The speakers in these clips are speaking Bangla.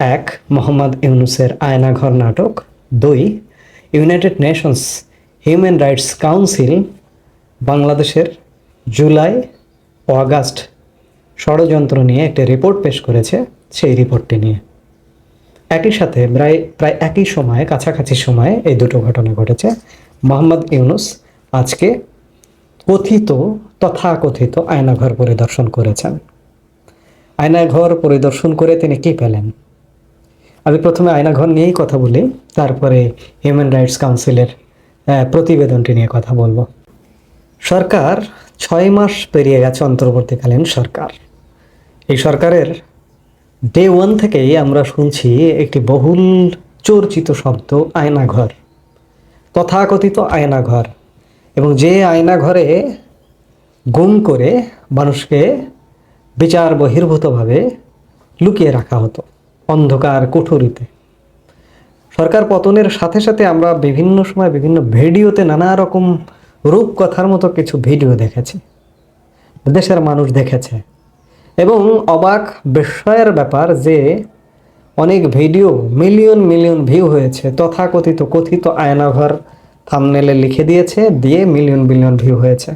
এক, মোহাম্মদ ইউনুসের আয়নাঘর নাটক। দুই, United Nations Human Rights Council বাংলাদেশের জুলাই ও আগস্ট ষড়যন্ত্র নিয়ে একটি রিপোর্ট পেশ করেছে সেই রিপোর্টটি নিয়ে। একই সাথে প্রায় প্রায় একই সময়ে, কাছাকাছি সময়ে এই দুটো ঘটনা ঘটেছে। মোহাম্মদ ইউনুস আজকে কথিত, তথাকথিত আয়নাঘর পরিদর্শন করেছেন। আয়নাঘর পরিদর্শন করে তিনি কি পেলেন? আমি প্রথমে আয়নাঘর নিয়েই কথা বলি, তারপরে হিউম্যান রাইটস কাউন্সিলের প্রতিবেদনটি নিয়ে কথা বলব। সরকার ছয় মাস পেরিয়ে গেছে অন্তর্বর্তীকালীন সরকার। এই সরকারের ডে ওয়ান থেকেই আমরা শুনছি একটি বহুল চর্চিত শব্দ, আয়নাঘর। তথাকথিত আয়নাঘর। এবং যে আয়নাঘরে গুম করে মানুষকে বিচার বহির্ভূতভাবে লুকিয়ে রাখা হতো। অন্ধকার কুঠুরিতে। সরকার পতনের সাথে সাথে আমরা বিভিন্ন সময় বিভিন্ন ভিডিওতে নানা রকম রূপকথার মতো কিছু ভিডিও দেখেছি। দেশের মানুষ দেখেছে। এবং অবাক বিস্ময়ের ব্যাপার যে অনেক ভিডিও মিলিয়ন মিলিয়ন ভিউ হয়েছে, তথাকথিত কথিত আয়নাঘর থামনেলে লিখে দিয়েছে, দিয়ে মিলিয়ন বিলিয়ন ভিউ হয়েছে।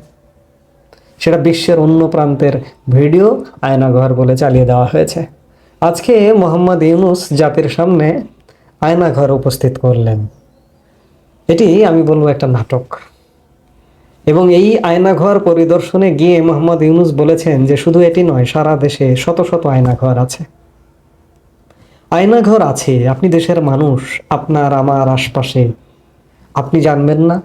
সেটা বিশ্বের অন্য প্রান্তের ভিডিও আয়নাঘর বলে চালিয়ে দেওয়া হয়েছে। আজকে মোহাম্মদ ইউনুস জাতির সামনে আয়নাঘর উপস্থিত করলেন। এটি আমি বলব একটা নাটক। এবং এই আয়নাঘর পরিদর্শনে গিয়ে মোহাম্মদ ইউনুস বলেছেন যে শুধু এটি নয়, সারা দেশে শত শত আয়নাঘর আছে। আয়নাঘর আছে, আপনি দেশের মানুষ, আপনার, আমার আশপাশে। আপনি জানবেন না,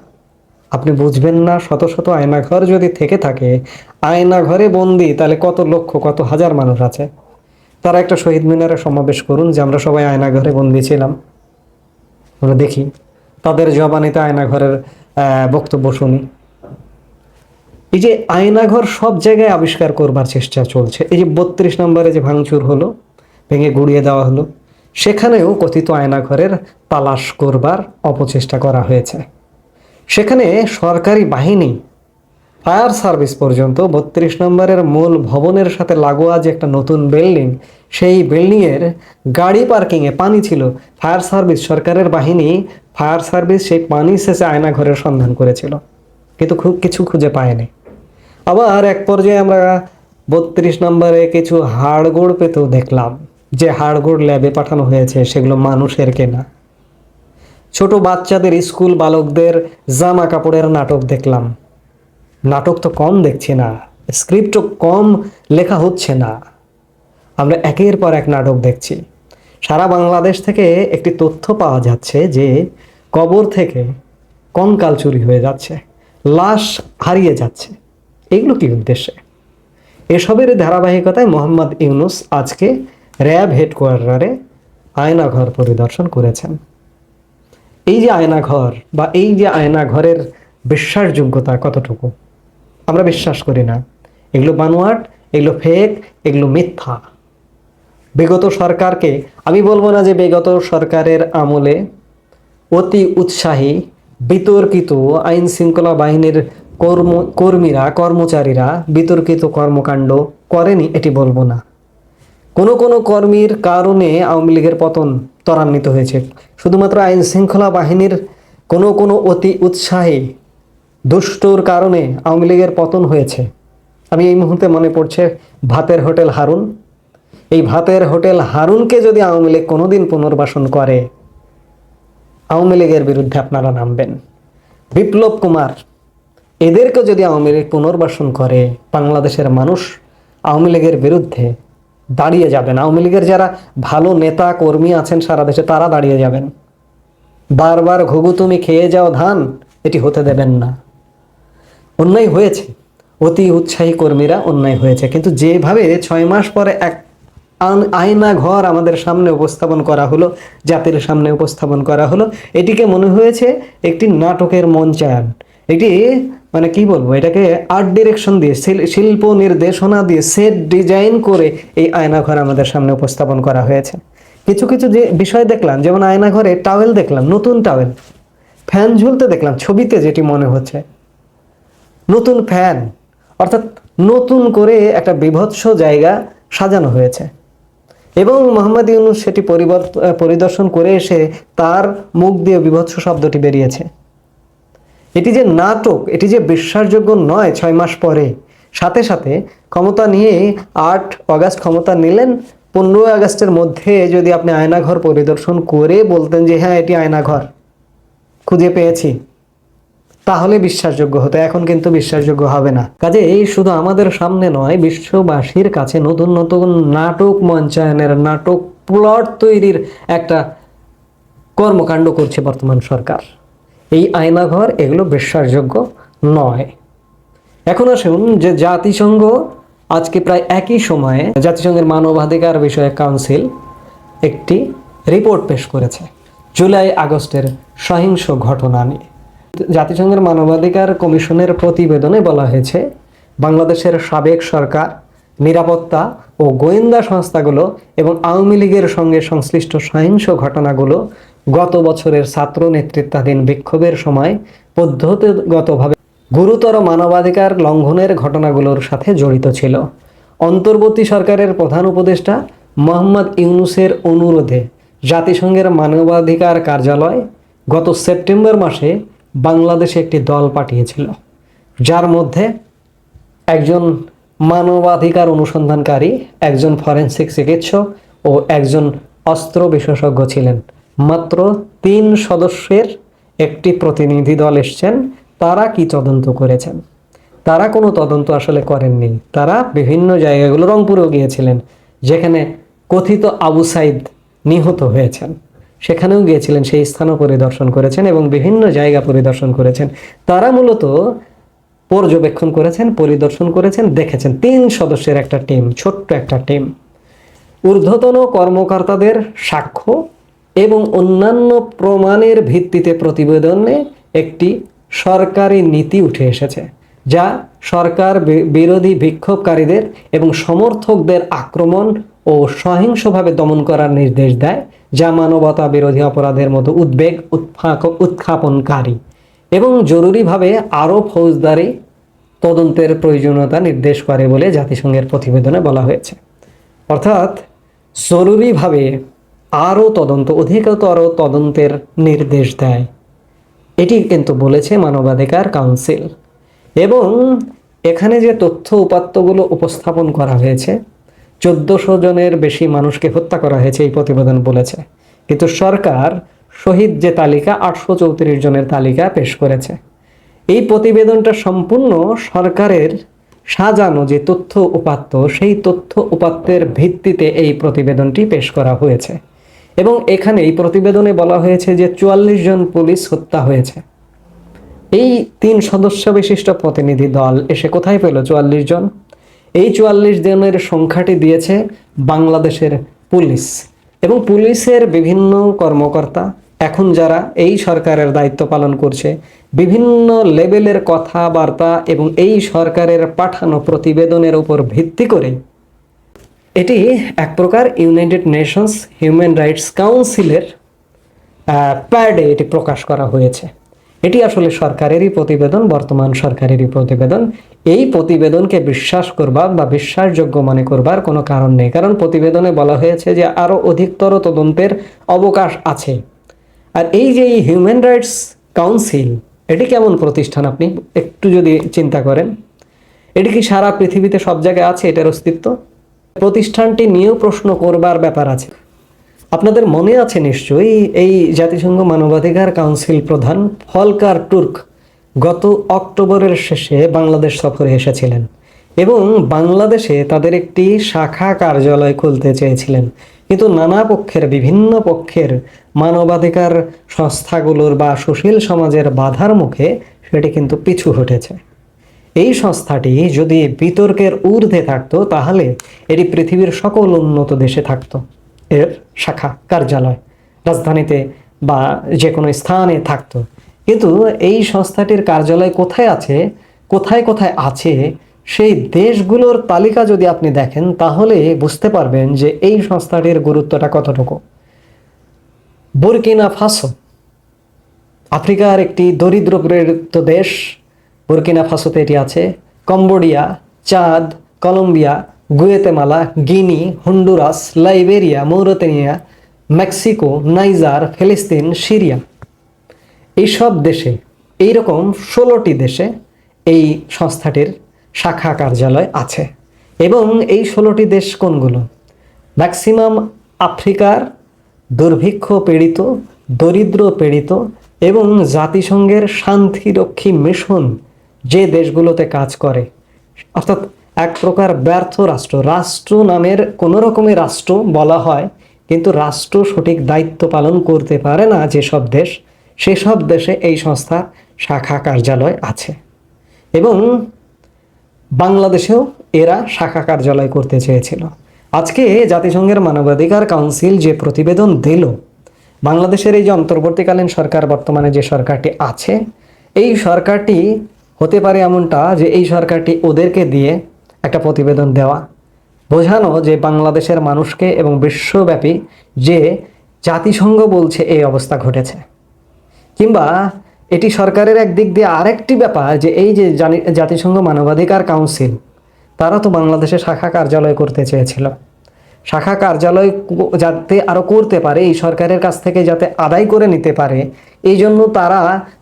আপনি বুঝবেন না, শত শত আয়নাঘর যদি থেকে থাকে, আয়নাঘরে বন্দি, তাহলে কত লক্ষ, কত হাজার মানুষ আছে। তারা একটা শহীদ মিনারে সমাবেশ করুন যে আমরা সবাই আয়নাঘরে বন্দি ছিলাম। আমরা দেখি, তাদের জবানিতে আয়নাঘরের বক্তব্য শুনি। এই যে আয়নাঘর সব জায়গায় আবিষ্কার করবার চেষ্টা চলছে। এই যে বত্রিশ নম্বরে যে ভাঙচুর হলো, ভেঙে গুড়িয়ে দেওয়া হলো, সেখানেও কথিত আয়নাঘরের তালাশ করবার অপচেষ্টা করা হয়েছে। সেখানে সরকারি বাহিনী ফায়ার সার্ভিস পর্যন্ত বত্রিশ নম্বরের মূল ভবনের সাথে লাগোয়া যে একটা নতুন বিল্ডিং, সেই বিল্ডিংয়ের গাড়ি পার্কিংয়ে পানি ছিল। ফায়ার সার্ভিস সরকারের বাহিনী ফায়ার সার্ভিস সেই পানি শেষে আয়না ঘরের সন্ধান করেছিল, কিন্তু খুব কিছু খুঁজে পায়নি। আবার এক পর্যায়ে আমরা বত্রিশ নম্বরে কিছু হাড়গোড় পেতেও দেখলাম, যে হাড়গোড় ল্যাবে পাঠানো হয়েছে, সেগুলো মানুষের কেনা। ছোট বাচ্চাদের স্কুল বালকদের জামা কাপড়ের নাটক দেখলাম। নাটক তো কম দেখছি না স্ক্রিপ্টও কম লেখা হচ্ছে না। আমরা একের পর এক নাটক দেখছি। সারা বাংলাদেশ থেকে একটি তথ্য পাওয়া যাচ্ছে যে কবর থেকে কঙ্কাল চুরি হয়ে যাচ্ছে, লাশ হারিয়ে যাচ্ছে। এগুলো কি উদ্দেশ্যে? এসবের ধারাবাহিকতায় মোহাম্মদ ইউনুস আজকে র্যাব হেডকোয়ার্টারে আয়নাঘর পরিদর্শন করেছেন। এই যে আয়নাঘর বা এই যে আয়নাঘরের বিশ্বাসযোগ্যতা কতটুকু? আমরা বিশ্বাস করি না। এগুলো বানোয়াট, এগুলো ফেক এগুলো মিথ্যা। বিগত সরকারকে, আমি বলব না যে বিগত সরকারের আমলে অতি উৎসাহী, বিতর্কিত আইন শৃঙ্খলা বাহিনীর কর্ম, কর্মীরা, কর্মচারীরা বিতর্কিত কর্মকাণ্ড করেনি, এটি বলব না। কোনো কোনো কর্মীর কারণে আওয়ামী লীগের পতন ত্বরান্বিত হয়েছে। শুধুমাত্র আইন শৃঙ্খলা বাহিনীর কোনো কোনো অতি উৎসাহী দুষ্টর কারণে আওয়ামী লীগের পতন হয়েছে। আমি এই মুহূর্তে মনে পড়ছে ভাতের হোটেল হারুন। এই ভাতের হোটেল হারুনকে যদি আওয়ামী লীগ কোনোদিন পুনর্বাসন করে, আওয়ামী লীগের বিরুদ্ধে আপনারা নামবেন। বিপ্লব কুমার, এদেরকে যদি আওয়ামী লীগ পুনর্বাসন করে, বাংলাদেশের মানুষ আওয়ামী লীগের বিরুদ্ধে দাঁড়িয়ে যাবেন। আওয়ামী লীগের যারা ভালো নেতা, কর্মী আছেন সারা দেশে, তারা দাঁড়িয়ে যাবেন। বারবার ঘুঘু তুমি খেয়ে যাও ধান, এটি হতে দেবেন না। অন্যায় হয়েছে। অতি উৎসাহী কর্মীরা অন্যায় হয়েছে। কিন্তু যেভাবে ছয় মাস পরে এক আয়না ঘর আমাদের সামনে উপস্থাপন করা হলো, জাতির সামনে উপস্থাপন করা হলো, এটিকে মনে হয়েছে একটি নাটকের মঞ্চায়ন। এটি মানে কি বলব, এটাকে আর্ট ডিরেকশন দিয়ে, শিল- শিল্প নির্দেশনা দিয়ে সেট ডিজাইন করে এই আয়নাঘর আমাদের সামনে উপস্থাপন করা হয়েছে। কিছু কিছু যে বিষয় দেখলাম, যেমন আয়নাঘরে টাওয়েল দেখলাম, নতুন টাওয়েল ফ্যান ঝুলতে দেখলাম, ছবিতে যেটি মনে হচ্ছে। নতুন ফ্যান, অর্থাৎ নতুন করে একটা বিভৎস জায়গা সাজানো হয়েছে। এবং মোহাম্মদ ইউনুস সেটি পরিদর্শন করে এসে তার মুখ দিয়ে বিভৎস শব্দটি বেরিয়েছে। এটি যে নাটক, এটি যে বিশ্বাসযোগ্য নয় ছয় মাস পরে, সাথে সাথে ক্ষমতা নিয়ে আট অগাস্ট ক্ষমতা নিলেন, পনেরোই আগস্টের মধ্যে যদি আপনি আয়নাঘর পরিদর্শন করে বলতেন যে হ্যাঁ এটি আয়নাঘর, খুঁজে পেয়েছি। তাহলে বিশ্বাসযোগ্য হতো। এখন কিন্তু বিশ্বাসযোগ্য হবে না। কাজে এই শুধু আমাদের সামনে নয়, বিশ্ববাসীর কাছে নতুন নতুন নাটক মঞ্চায়নের নাটক প্লট তৈরির একটা কর্মকাণ্ড করছে বর্তমান সরকার। এই আয়নাঘর এগুলো বিশ্বাসযোগ্য নয়। এখন আসুন যে জাতিসংঘ আজকে প্রায় একই সময়ে জাতিসংঘের মানবাধিকার বিষয়ক কাউন্সিল একটি রিপোর্ট পেশ করেছে, জুলাই আগস্টের সহিংস ঘটনা নিয়ে। জাতিসংঘের মানবাধিকার কমিশনের প্রতিবেদনে বলা হয়েছে, বাংলাদেশের সাবেক সরকার, নিরাপত্তা ও গোয়েন্দা সংস্থাগুলো এবং আওয়ামী লীগের সঙ্গে সংশ্লিষ্ট সহিংস ঘটনাগুলো গত বছরের ছাত্র নেতৃত্বাধীন বিক্ষোভের সময় পদ্ধতিগতভাবে গুরুতর মানবাধিকার লঙ্ঘনের ঘটনাগুলোর সাথে জড়িত ছিল। অন্তর্বর্তী সরকারের প্রধান উপদেষ্টা মোহাম্মদ ইউনুসের অনুরোধে জাতিসংঘের মানবাধিকার কার্যালয় গত সেপ্টেম্বর মাসে বাংলাদেশে একটি দল পাঠিয়েছিল, যার মধ্যে একজন মানবাধিকার অনুসন্ধানকারী, একজন ফরেন্সিক চিকিৎসক ও একজন অস্ত্র বিশেষজ্ঞ ছিলেন। মাত্র তিন সদস্যের একটি প্রতিনিধি দল এসছেন। তারা কি তদন্ত করেছেন? তারা কোনো তদন্ত আসলে করেননি। তারা বিভিন্ন জায়গাগুলো রংপুরেও গিয়েছিলেন, যেখানে কথিত আবু সাইদ নিহত হয়েছেন। সেখানেও গিয়েছিলেন, সেই স্থানও পরিদর্শন করেছেন এবং বিভিন্ন জায়গা পরিদর্শন করেছেন। তারা মূলত পর্যবেক্ষণ করেছেন, পরিদর্শন করেছেন, দেখেছেন। তিন সদস্যের একটা টিম, ছোট্ট একটা টিম। ঊর্ধ্বতন কর্মকর্তাদের সাক্ষ্য এবং অন্যান্য প্রমাণের ভিত্তিতে প্রতিবেদনে একটি সরকারি নীতি উঠে এসেছে, যা সরকার বিরোধী বিক্ষোভকারীদের এবং সমর্থকদের আক্রমণ ও সহিংসভাবে দমন করার নির্দেশ দেয়। যা মানবতা বিরোধী অপরাধের মতো উদ্বেগ, উৎফাক উৎখাপনকারী এবং জরুরিভাবে আরও ফৌজদারি তদন্তের প্রয়োজনীয়তা নির্দেশ করে বলে জাতিসংঘের প্রতিবেদনে বলা হয়েছে। অর্থাৎ জরুরিভাবে আরও তদন্ত, অধিকতর তদন্তের নির্দেশ দেয়। এটি কিন্তু বলেছে মানবাধিকার কাউন্সিল। এবং এখানে যে তথ্য উপাত্তগুলো উপস্থাপন করা হয়েছে চোদ্দশো জনের বেশি মানুষকে হত্যা করা হয়েছে এই প্রতিবেদন বলেছে। কিন্তু সরকার শহীদ যে তালিকা, আটশো চৌত্রিশ জনের তালিকা পেশ করেছে। এই প্রতিবেদনটা সম্পূর্ণ সরকারের সাজানো যে তথ্য উপাত্ত, সেই তথ্য উপাত্তের ভিত্তিতে এই প্রতিবেদনটি পেশ করা হয়েছে। এবং এখানে এই প্রতিবেদনে বলা হয়েছে যে চুয়াল্লিশ জন পুলিশ হত্যা হয়েছে। এই তিন সদস্য বিশিষ্ট প্রতিনিধি দল এসে কোথায় পেল চুয়াল্লিশ জন? এই চুয়াল্লিশ জনের সংখ্যাটি দিয়েছে বাংলাদেশের পুলিশ। এবং পুলিশের বিভিন্ন কর্মকর্তা এখন যারা এই সরকারের দায়িত্ব পালন করছে, বিভিন্ন লেভেলের কথাবার্তা এবং এই সরকারের পাঠানো প্রতিবেদনের উপর ভিত্তি করে এটি এক প্রকার ইউনাইটেড নেশনস হিউম্যান রাইটস কাউন্সিলের প্যাডে এটি প্রকাশ করা হয়েছে। এটি আসলে সরকারেরই প্রতিবেদন, বর্তমান সরকারেরই প্রতিবেদন। এই প্রতিবেদনকে বিশ্বাস করবার বা বিশ্বাসযোগ্য মনে করবার কোনো কারণ নেই। কারণ প্রতিবেদনে বলা হয়েছে যে আরও অধিকতর তদন্তের অবকাশ আছে। আর এই যে হিউম্যান রাইটস কাউন্সিল এটি কেমন প্রতিষ্ঠান আপনি? একটু যদি চিন্তা করেন। এটি কি সারা পৃথিবীতে সব জায়গায় আছে? এটার অস্তিত্ব? প্রতিষ্ঠানটি নিয়েও প্রশ্ন করবার ব্যাপার আছে। আপনাদের মনে আছে নিশ্চয়ই এই জাতিসংঘ মানবাধিকার কাউন্সিল প্রধান ফলকার টুর্ক গত অক্টোবরের শেষে বাংলাদেশ সফরে এসেছিলেন এবং বাংলাদেশে তাদের একটি শাখা কার্যালয় খুলতে চেয়েছিলেন। কিন্তু নানা পক্ষের, বিভিন্ন পক্ষের মানবাধিকার সংস্থাগুলোর বা সুশীল সমাজের বাধার মুখে সেটি কিন্তু পিছু হটেছে। এই সংস্থাটি যদি বিতর্কের ঊর্ধ্বে থাকতো, তাহলে এটি পৃথিবীর সকল উন্নত দেশে থাকতো। এর শাখা কার্যালয়, রাজধানীতে বা যে কোনো স্থানে থাকতো। কিন্তু এই সংস্থাটির কার্যালয় কোথায় আছে, কোথায় কোথায় আছে, সেই দেশগুলোর তালিকা যদি আপনি দেখেন, তাহলে বুঝতে পারবেন যে এই সংস্থাটির গুরুত্বটা কতটুকু। বুরকিনা ফাসো, আফ্রিকার একটি দরিদ্র প্রেরিত দেশ। বুরকিনা ফাসোতে এটি আছে। Cambodia, Chad, Colombia Guatemala Guinea Honduras Liberia Mauritania Mexico Niger ফিলিস্তিন সিরিয়া এইসব দেশে, এইরকম ষোলোটি দেশে এই সংস্থাটির শাখা কার্যালয় আছে। এবং এই ষোলোটি দেশ কোনগুলো? ম্যাক্সিমাম আফ্রিকার দুর্ভিক্ষ পীড়িত, দরিদ্র পীড়িত এবং জাতিসংঘের শান্তিরক্ষী মিশন যে দেশগুলোতে কাজ করে, অর্থাৎ এক প্রকার ব্যর্থ রাষ্ট্র। রাষ্ট্র নামের কোনো রকমের রাষ্ট্র বলা হয়, কিন্তু রাষ্ট্র সঠিক দায়িত্ব পালন করতে পারে না যেসব দেশ। সেসব দেশে এই সংস্থার শাখা কার্যালয় আছে। এবং বাংলাদেশেও এরা শাখা কার্যালয় করতে চেয়েছিল। আজকে জাতিসংঘের মানবাধিকার কাউন্সিল যে প্রতিবেদন দিল, বাংলাদেশের এই যে অন্তর্বর্তীকালীন সরকার, বর্তমানে যে সরকারটি আছে, এই সরকারটি হতে পারে এমনটা যে এই সরকারটি ওদেরকে দিয়ে একটা প্রতিবেদন দেওয়া। বোঝানো যে বাংলাদেশের মানুষকে এবং বিশ্বব্যাপী যে জাতিসংঘ বলছে এই অবস্থা ঘটেছে। কিংবা এটি সরকারের একদিক দিয়ে আরেকটি ব্যাপার যে এই যে জাতিসংঘ মানবাধিকার কাউন্সিল, তারা তো বাংলাদেশে শাখা কার্যালয় করতে চেয়েছিল। শাখা কার্যালয় যাতে আরও করতে পারে, এই সরকারের কাছ থেকে যাতে আদায় করে নিতে পারে, এই জন্য তারা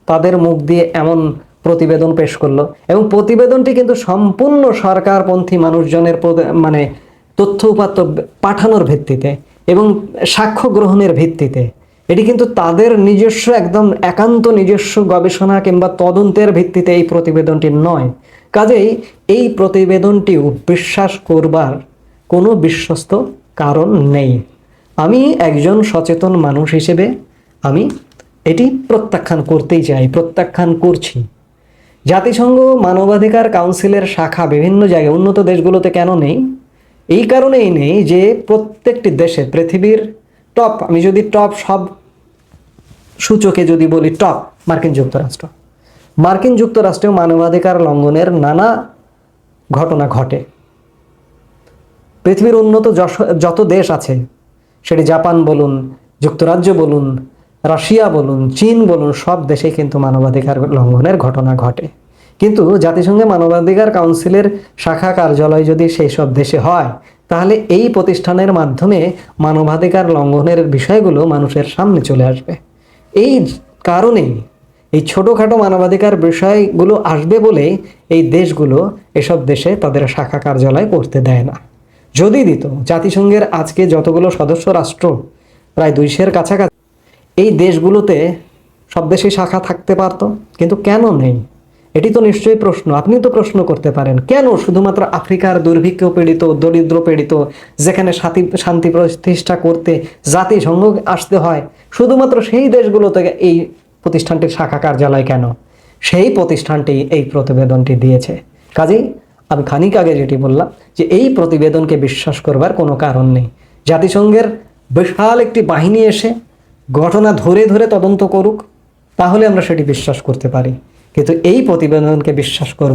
তাদের মুখ দিয়ে এমন প্রতিবেদন পেশ করল। এবং প্রতিবেদনটি কিন্তু সম্পূর্ণ সরকারপন্থী মানুষজনের মানে তথ্য উপাত্ত পাঠানোর ভিত্তিতে এবং সাক্ষ্য গ্রহণের ভিত্তিতে। এটি কিন্তু তাদের নিজস্ব একদম একান্ত নিজস্ব গবেষণা কিংবা তদন্তের ভিত্তিতে এই প্রতিবেদনটি নয়। কাজেই এই প্রতিবেদনটিও বিশ্বাস করবার কোনো বিশ্বস্ত কারণ নেই। আমি একজন সচেতন মানুষ হিসেবে আমি এটি প্রত্যাখ্যান করতেই চাই, প্রত্যাখ্যান করছি। জাতিসংঘ, মানবাধিকার কাউন্সিলের শাখা বিভিন্ন জায়গায় উন্নত দেশগুলোতে কেন নেই? এই কারণেই নেই যে প্রত্যেকটি দেশে পৃথিবীর টপ আমি যদি টপ সব সূচকে যদি বলি টপ মার্কিন যুক্তরাষ্ট্র। মার্কিন যুক্তরাষ্ট্রেও মানবাধিকার লঙ্ঘনের নানা ঘটনা ঘটে। পৃথিবীর উন্নত যত দেশ আছে, সেটি জাপান বলুন, যুক্তরাজ্য বলুন রাশিয়া বলুন, চীন বলুন, সব দেশে কিন্তু মানবাধিকার লঙ্ঘনের ঘটনা ঘটে। কিন্তু জাতিসংঘে মানবাধিকার কাউন্সিলের শাখা কার্যালয় যদি সেই সব দেশে হয়, তাহলে এই প্রতিষ্ঠানের মাধ্যমে মানবাধিকার লঙ্ঘনের বিষয়গুলো মানুষের সামনে চলে আসবে। এই কারণেই এই ছোটোখাটো মানবাধিকার বিষয়গুলো আসবে বলেই এই দেশগুলো এসব দেশে তাদের শাখা কার্যালয় করতে দেয় না। যদি দিত, জাতিসংঘের আজকে যতগুলো সদস্য রাষ্ট্র, প্রায় দুইশের কাছাকাছি এই দেশগুলোতে সব দেশে শাখা থাকতে পারতো, কিন্তু কেন নেই? এটি তো নিশ্চয়ই প্রশ্ন আপনি তো প্রশ্ন করতে পারেন, কেন শুধুমাত্র আফ্রিকার দুর্ভিক্ষ পীড়িত, দরিদ্র পীড়িত, যেখানে শান্তি শান্তি প্রতিষ্ঠা করতে জাতিসংঘ আসতে হয়, শুধুমাত্র সেই দেশগুলো থেকে এই প্রতিষ্ঠানটির শাখা কার্যালয় কেন? সেই প্রতিষ্ঠানটি এই প্রতিবেদনটি দিয়েছে। কাজেই আমি খানিক আগে যেটি বললাম, যে এই প্রতিবেদনকে বিশ্বাস করবার কোনো কারণ নেই। জাতিসংঘের বিশাল একটি বাহিনী এসে ঘটনা ধরে ধরে তদন্ত করুক, তাহলে আমরা সেটি বিশ্বাস করতে পারি। কিন্তু এই প্রতিবেদনকে বিশ্বাস করব